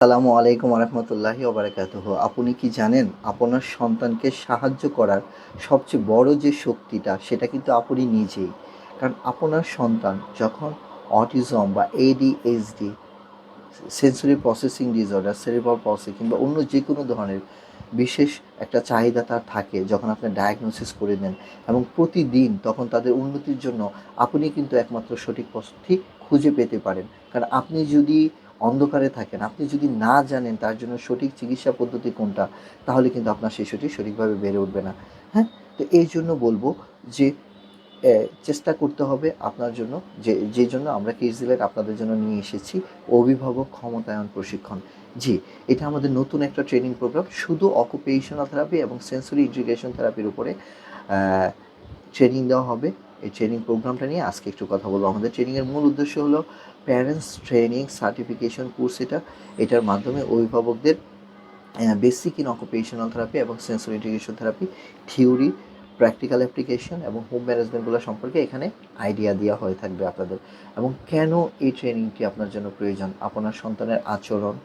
আসসালামু আলাইকুম রহমতুল্লাহি ওবরাকাতুহ আপনি কি জানেন আপনার সন্তানকে সাহায্য করার সবচেয়ে বড় যে শক্তিটা, সেটা কিন্তু আপনি নিজেই। কারণ আপনার সন্তান যখন অটিজম বা ADHD sensory processing disorder cerebral palsy কিংবা অন্য যে কোনো ধরনের বিশেষ একটা চাহিদা তার থাকে, যখন আপনি ডায়াগনোসিস করে দেন এবং প্রতিদিন তখন তাদের উন্নতির জন্য আপনি কিন্তু একমাত্র সঠিক পথটি খুঁজে পেতে পারেন। কারণ আপনি যদি অন্ধকারে থাকেন। আপনি যদি না জানেন তার জন্য সঠিক চিকিৎসা পদ্ধতি কোনটা, তাহলে কিন্তু আপনার শিশুটি সঠিকভাবে বেড়ে উঠবে না। হ্যাঁ? তো এই জন্য বলব যে চেষ্টা করতে হবে আপনার জন্য, যে যে জন্য আমরা কেজিলের আপনাদের জন্য নিয়ে এসেছি, অভিভাবক ক্ষমতায়ন প্রশিক্ষণ। জি, এটা আমাদের নতুন একটা ট্রেনিং প্রোগ্রাম শুধু অকুপেশনাল থেরাপি এবং সেন্সরি ইন্টিগ্রেশন থেরাপির উপরে ট্রেনিং দেওয়া হবে। এই ট্রেনিং প্রোগ্রামটা নিয়ে আজকে একটু কথা বলব। আমাদের ট্রেনিংয়ের মূল উদ্দেশ্য হলো প্যারেন্টস ট্রেনিং সার্টিফিকেশন কোর্স এটা। এটার মাধ্যমে অভিভাবকদের বেসিক ইন অকুপেশনাল থেরাপি এবং sensory integration therapy theory practical application এবং হোম ম্যানেজমেন্টগুলো সম্পর্কে এখানে আইডিয়া দেওয়া হয়ে থাকবে আপনাদের। এবং কেন এই ট্রেনিংটি আপনার জন্য প্রয়োজন? আপনার সন্তানের আচরণ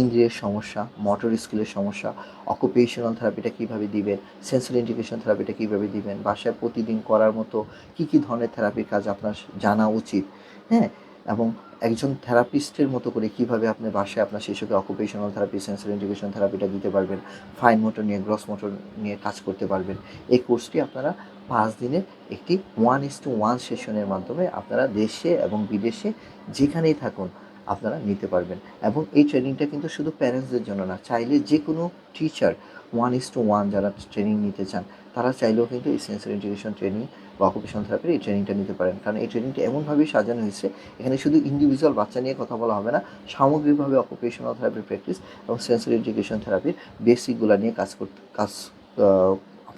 ইন্দ্রিয়ের সমস্যা মোটর স্কিলের সমস্যা অকুপেশনাল থেরাপিটা কীভাবে দিবেন সেন্সরি ইন্টিগ্রেশন থেরাপিটা কীভাবে দিবেন, বাসায় প্রতিদিন করার মতো কী কী ধরনের থেরাপির কাজ আপনার জানা উচিত হ্যাঁ? এবং একজন থেরাপিস্টের মতো করে কীভাবে আপনি বাসায় আপনার শিশুকে অকুপেশনাল থেরাপি সেন্সরি ইন্টিগ্রেশন থেরাপিটা দিতে পারবেন ফাইন মোটর নিয়ে গ্রস মোটর নিয়ে কাজ করতে পারবেন, এই কোর্সটি আপনারা পাঁচ দিনের একটি ওয়ান ইস টু ওয়ান সেশনের মাধ্যমে আপনারা দেশে এবং বিদেশে যেখানেই থাকুন আপনারা নিতে পারবেন। এবং এই ট্রেনিংটা কিন্তু শুধু প্যারেন্টসদের জন্য না, চাইলে যে কোনো teacher one is to one যারা ট্রেনিং নিতে চান, তারা চাইলেও কিন্তু এই সেন্সরি ইন্টিগ্রেশন ট্রেনিং বা অকুপেশন থেরাপির এই ট্রেনিংটা নিতে পারেন। কারণ এই ট্রেনিংটা এমনভাবেই সাজানো হয়েছে, এখানে শুধু ইন্ডিভিজুয়াল বাচ্চা নিয়ে কথা বলা হবে না, সামগ্রিকভাবে অকুপেশনাল থেরাপির প্র্যাকটিস এবং সেন্সরি ইন্টিগ্রেশন থেরাপির বেসিকগুলো নিয়ে কাজ করতে, কাজ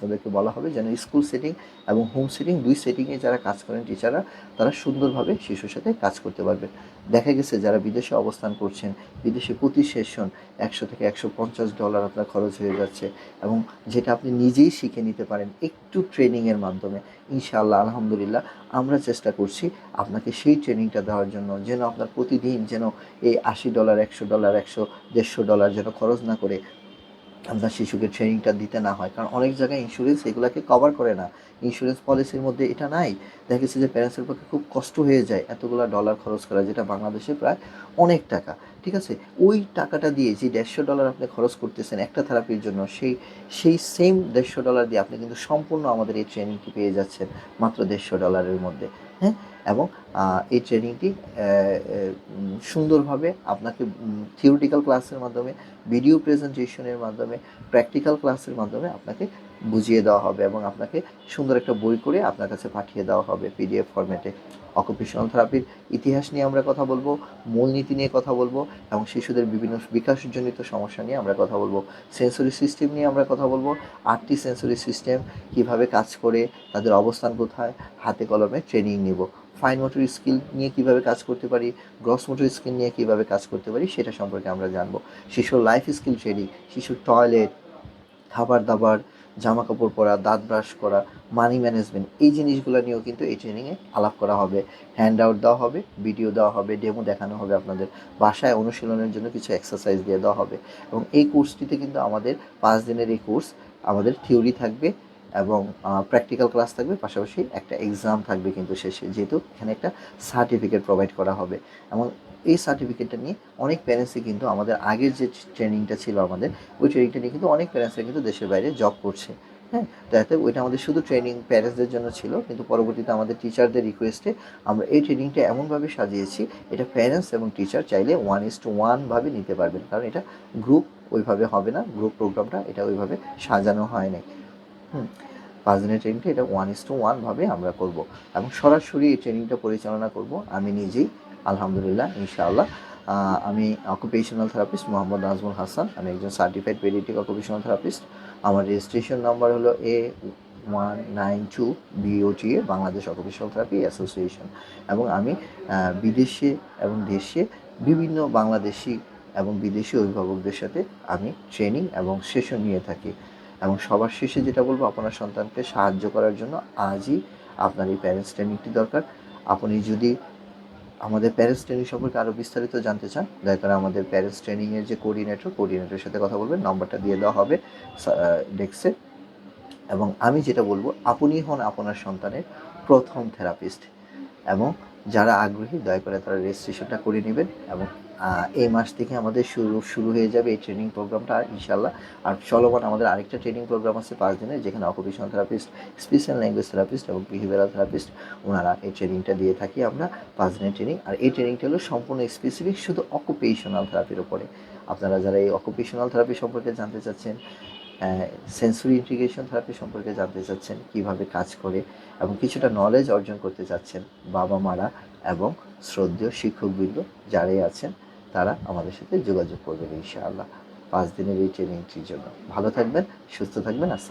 আপনাদেরকে বলা হবে যেন স্কুল সেটিং এবং হোম সেটিং দুই সেটিংয়ে যারা কাজ করেন টিচাররা, তারা সুন্দরভাবে শিশুর সাথে কাজ করতে পারবেন। দেখা গেছে যারা বিদেশে অবস্থান করছেন, বিদেশে প্রতি সেশন একশো থেকে একশো পঞ্চাশ ডলার আপনার খরচ হয়ে যাচ্ছে এবং যেটা আপনি নিজেই শিখে নিতে পারেন একটু ট্রেনিংয়ের মাধ্যমে। ইনশাআল্লাহ, আলহামদুলিল্লাহ, আমরা চেষ্টা করছি আপনাকে সেই ট্রেনিংটা দেওয়ার জন্য যেন আপনার প্রতিদিন যেন এই আশি ডলার, একশো ডলার, একশো দেড়শো ডলার যেন খরচ না করে আপনার শিশুকে ট্রেনিংটা দিতে না হয়। কারণ অনেক জায়গায় ইন্স্যুরেন্স এগুলাকে কভার করে না। ইন্স্যুরেন্স পলিসির মধ্যে এটা নাই। দেখা গেছে যে প্যারেন্টসের পক্ষে খুব কষ্ট হয়ে যায় এতগুলো ডলার খরচ করা, যেটা বাংলাদেশে প্রায় অনেক টাকা। ঠিক আছে? ওই টাকাটা দিয়ে যে দেড়শো ডলার আপনি খরচ করতেছেন একটা থেরাপির জন্য, সেই সেই সেম দেড়শো ডলার দিয়ে আপনি কিন্তু সম্পূর্ণ আমাদের এই ট্রেনিংটি পেয়ে যাচ্ছেন মাত্র দেড়শো ডলারের মধ্যে। হ্যাঁ? এবং এই ট্রেনিংটি সুন্দরভাবে আপনাকে থিওরিটিক্যাল ক্লাসের মাধ্যমে ভিডিও প্রেজেন্টেশনের মাধ্যমে প্র্যাকটিক্যাল ক্লাসের মাধ্যমে আপনাকে বুঝিয়ে দেওয়া হবে এবং আপনাকে সুন্দর একটা বই করে আপনার কাছে পাঠিয়ে দেওয়া হবে পিডিএফ ফরম্যাটে অকুপেশনাল থেরাপির ইতিহাস নিয়ে আমরা কথা বলব, মূলনীতি নিয়ে কথা বলব এবং শিশুদের বিভিন্ন বিকাশজনিত সমস্যা নিয়ে আমরা কথা বলব। সেন্সরি সিস্টেম নিয়ে আমরা কথা বলব। আটটি সেন্সরি সিস্টেম কীভাবে কাজ করে, তাদের অবস্থান কোথায়, হাতে কলমে ট্রেনিং নিব। ফাইন মোটর স্কিল নিয়ে কীভাবে কাজ করতে পারি গ্রস মোটর স্কিল নিয়ে কীভাবে কাজ করতে পারি, সেটা সম্পর্কে আমরা জানব। শিশুর লাইফ স্কিল ট্রেনিং শিশুর টয়লেট খাবার দাবার জামা কাপড় পরা, দাঁত ব্রাশ করা মানি ম্যানেজমেন্ট এই জিনিসগুলো নিয়েও কিন্তু এই ট্রেনিংয়ে আলাপ করা হবে। হ্যান্ড আউট দেওয়া হবে ভিডিও দেওয়া হবে ডেমো দেখানো হবে আপনাদের। বাসায় অনুশীলনের জন্য কিছু এক্সারসাইজ দিয়ে দেওয়া হবে। এবং এই কোর্সটিতে কিন্তু আমাদের পাঁচ দিনের এই কোর্স আমাদের থিওরি থাকবে। এবং প্র্যাকটিক্যাল ক্লাস থাকবে, পাশাপাশি একটা এক্সাম থাকবে কিন্তু শেষে, যেহেতু এখানে একটা সার্টিফিকেট প্রোভাইড করা হবে। এবং এই সার্টিফিকেটটা নিয়ে অনেক প্যারেন্টসই কিন্তু আমাদের আগের যে ট্রেনিংটা ছিল আমাদের, ওই ট্রেনিংটা নিয়ে কিন্তু অনেক প্যারেন্টসরা কিন্তু দেশের বাইরে জব করছে। হ্যাঁ তাতে ওইটা আমাদের শুধু ট্রেনিং প্যারেন্টসদের জন্য ছিল, কিন্তু পরবর্তীতে আমাদের টিচারদের রিকোয়েস্টে আমরা এই ট্রেনিংটা এমনভাবে সাজিয়েছি, এটা প্যারেন্টস এবং টিচার চাইলে ওয়ান ইস টু ওয়ানভাবে নিতে পারবেন। কারণ এটা গ্রুপ ওইভাবে হবে না গ্রুপ প্রোগ্রামটা এটা ওইভাবে সাজানো হয় নাই। পাঁচ দিনের ট্রেনিংটা এটা ওয়ান ইস টু ওয়ানভাবে আমরা করব। এবং সরাসরি এই ট্রেনিংটা পরিচালনা করব। আমি নিজেই, আলহামদুলিল্লাহ, ইনশাআল্লাহ। আমি অকুপেশনাল থেরাপিস্ট মোহাম্মদ নাজমুল হাসান। আমি একজন সার্টিফাইড পেডিয়াট্রিক অকুপেশনাল থেরাপিস্ট আমার রেজিস্ট্রেশন নাম্বার হলো A one nine two BOTA Bangladesh occupational therapy association এবং আমি বিদেশে এবং দেশে বিভিন্ন বাংলাদেশি এবং বিদেশি অভিভাবকদের সাথে আমি ট্রেনিং এবং সেশন নিয়ে থাকি। এবং সবার শেষে যেটা বলব, আপনার সন্তানকে সাহায্য করার জন্য আজই আপনার এই প্যারেন্টস ট্রেনিংটি দরকার। আপনি যদি আমাদের প্যারেন্টস ট্রেনিং সম্পর্কে আরও বিস্তারিত জানতে চান, দয়া করে আমাদের প্যারেন্টস ট্রেনিংয়ের যে কোঅর্ডিনেটর কোঅর্ডিনেটরের সাথে কথা বলবেন নম্বরটা দিয়ে দেওয়া হবে ডেস্কে এবং আমি যেটা বলব, আপনি হন আপনার সন্তানের প্রথম থেরাপিস্ট এবং যারা আগ্রহী, দয়া করে তারা রেজিস্ট্রেশনটা করে নেবেন এবং এই মাস থেকে আমাদের শুরু শুরু হয়ে যাবে এই ট্রেনিং প্রোগ্রামটা ইনশাল্লাহ আর চলমান আমাদের আরেকটা ট্রেনিং প্রোগ্রাম আছে পাঁচ দিনের, যেখানে occupational therapist special language therapist এবং বিহেভিয়ারাল থেরাপিস্ট ওনারা এই ট্রেনিংটা দিয়ে থাকি আমরা পাঁচ দিনের ট্রেনিং আর এই ট্রেনিংটা হলো সম্পূর্ণ স্পেসিফিক শুধু অকুপেশনাল থেরাপির ওপরে আপনারা যারা এই অকুপেশনাল থেরাপি সম্পর্কে জানতে চাচ্ছেন সেন্সরি ইন্টিগ্রেশন থেরাপি সম্পর্কে জানতে চাচ্ছেন, কীভাবে কাজ করে এবং কিছুটা নলেজ অর্জন করতে চাচ্ছেন বাবা মারা এবং শ্রদ্ধেয় শিক্ষকবৃন্দ যারাই আছেন তারা আমাদের সাথে যোগাযোগ করবেন ইনশাআল্লাহ। পাঁচ দিনের এই ট্রেনিংটির জন্য। ভালো থাকবেন, সুস্থ থাকবেন, আসসালাম